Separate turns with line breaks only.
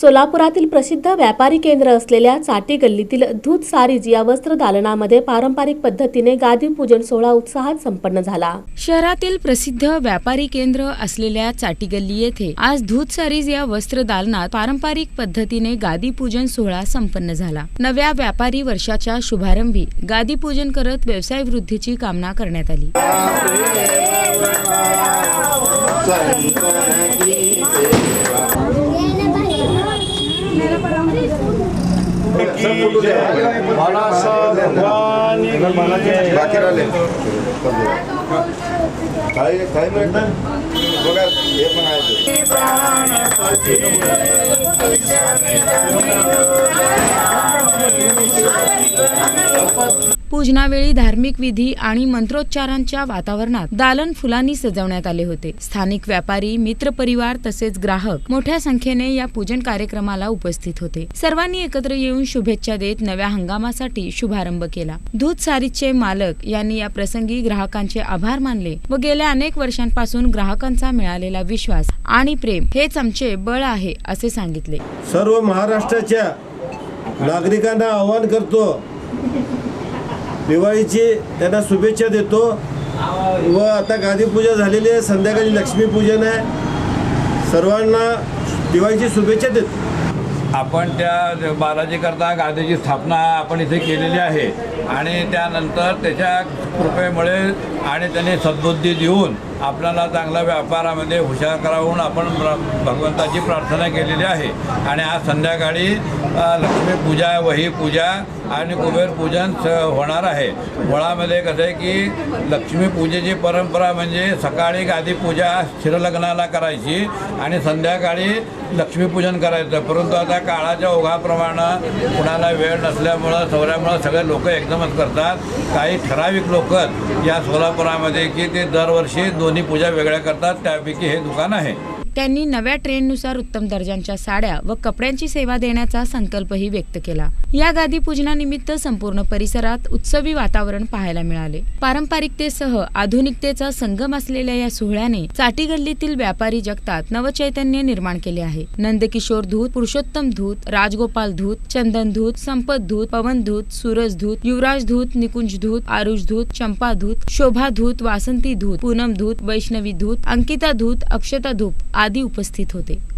सोलापुरातील प्रसिद्ध व्यापारी केंद्र असलेल्या चाटी गल्लीतील दूध सारीज या वस्त्र दालनामध्ये पारंपरिक पद्धतीने गादी पूजन सोहळा उत्साहात संपन्न झाला.
शहरातील प्रसिद्ध व्यापारी केंद्र असलेल्या चाटीगल्ली येथे आज दूध सारीज या वस्त्र दालनात पारंपरिक पद्धतीने गादी पूजन सोहळा संपन्न झाला. नव्या व्यापारी वर्षाच्या शुभारंभी गादी पूजन करत व्यवसाय वृद्धीची कामना करण्यात आली.
बाकी राहिले. काही काही मिनिट बघा हे पण आहे
पूजनावेळी धार्मिक विधी आणि मंत्रोच्चारांच्या वातावरणात दालन फुलांनी सजवण्यात आले होते. स्थानिक व्यापारी मित्र परिवार तसेच ग्राहक मोठ्या संख्येने या पूजन कार्यक्रमाला उपस्थित होते. सर्वांनी एकत्र येऊन शुभेच्छा देत नव्या हंगामासाठी शुभारंभ केला. दूध सारीचे मालक यांनी या प्रसंगी ग्राहकांचे आभार मानले व गेल्या अनेक वर्षांपासून ग्राहकांचा मिळालेला विश्वास आणि प्रेम हेच आमचे बळ आहे असे सांगितले.
सर्व महाराष्ट्राच्या नागरिकांना आवाहन करतो दिवाळीची त्यांना शुभेच्छा देतो. व आता गादीपूजा झालेली आहे संध्याकाळी लक्ष्मीपूजन आहे. सर्वांना दिवाळीची शुभेच्छा देतो.
आपण त्या बालाजीकरता गादीची स्थापना आपण इथे केलेली आहे. आणि त्यानंतर त्याच्या कृपेमुळे आणि त्याने सद्बुद्धी देऊन आपल्याला चांगला व्यापारामध्ये हुशार करावून आपण प्र- भगवंताची प्रार्थना केलेली आहे. आणि आज संध्याकाळी लक्ष्मीपूजा वही पूजा आणि कुबेर पूजन स होणार आहे. मुळामध्ये कसं आहे की लक्ष्मीपूजेची परंपरा म्हणजे सकाळी गादी पूजा शिरलग्नाला करायची आणि संध्याकाळी लक्ष्मीपूजन करायचं. परंतु आता काळाच्या ओघाप्रमाणे कुणाला वेळ नसल्यामुळं सवऱ्यामुळं सगळे लोक एकदमच करतात. काही ठराविक लोक या सोलापुरामध्ये की ते दरवर्षी दोन्ही पूजा वेगळ्या करतात. त्यापैकी हे दुकान आहे.
त्यांनी नव्या ट्रेंडनुसार उत्तम दर्जांच्या साड्या व कपड्यांची सेवा देण्याचा संकल्पही व्यक्त केला. या गादी पूजनानिमित्त संपूर्ण परिसरात उत्सवी वातावरण पाहायला मिळाले. पारंपरिकतेसह आधुनिकतेचा संगम असलेल्या या सोहळ्याने चाटी गल्लीतील व्यापारी जगतात नवचैतन्य निर्माण केले आहे. नंदकिशोर धूत पुरुषोत्तम धूत राजगोपाल धूत चंदन धूत संपत धूत पवन धूत सूरज धूत युवराज धूत निकुंज धूत आरुष धूत चंपा धूत शोभा धूत वासंती धूत पूनम धूत वैष्णवी धूत अंकिता धूत अक्षता धूप आदी उपस्थित होते.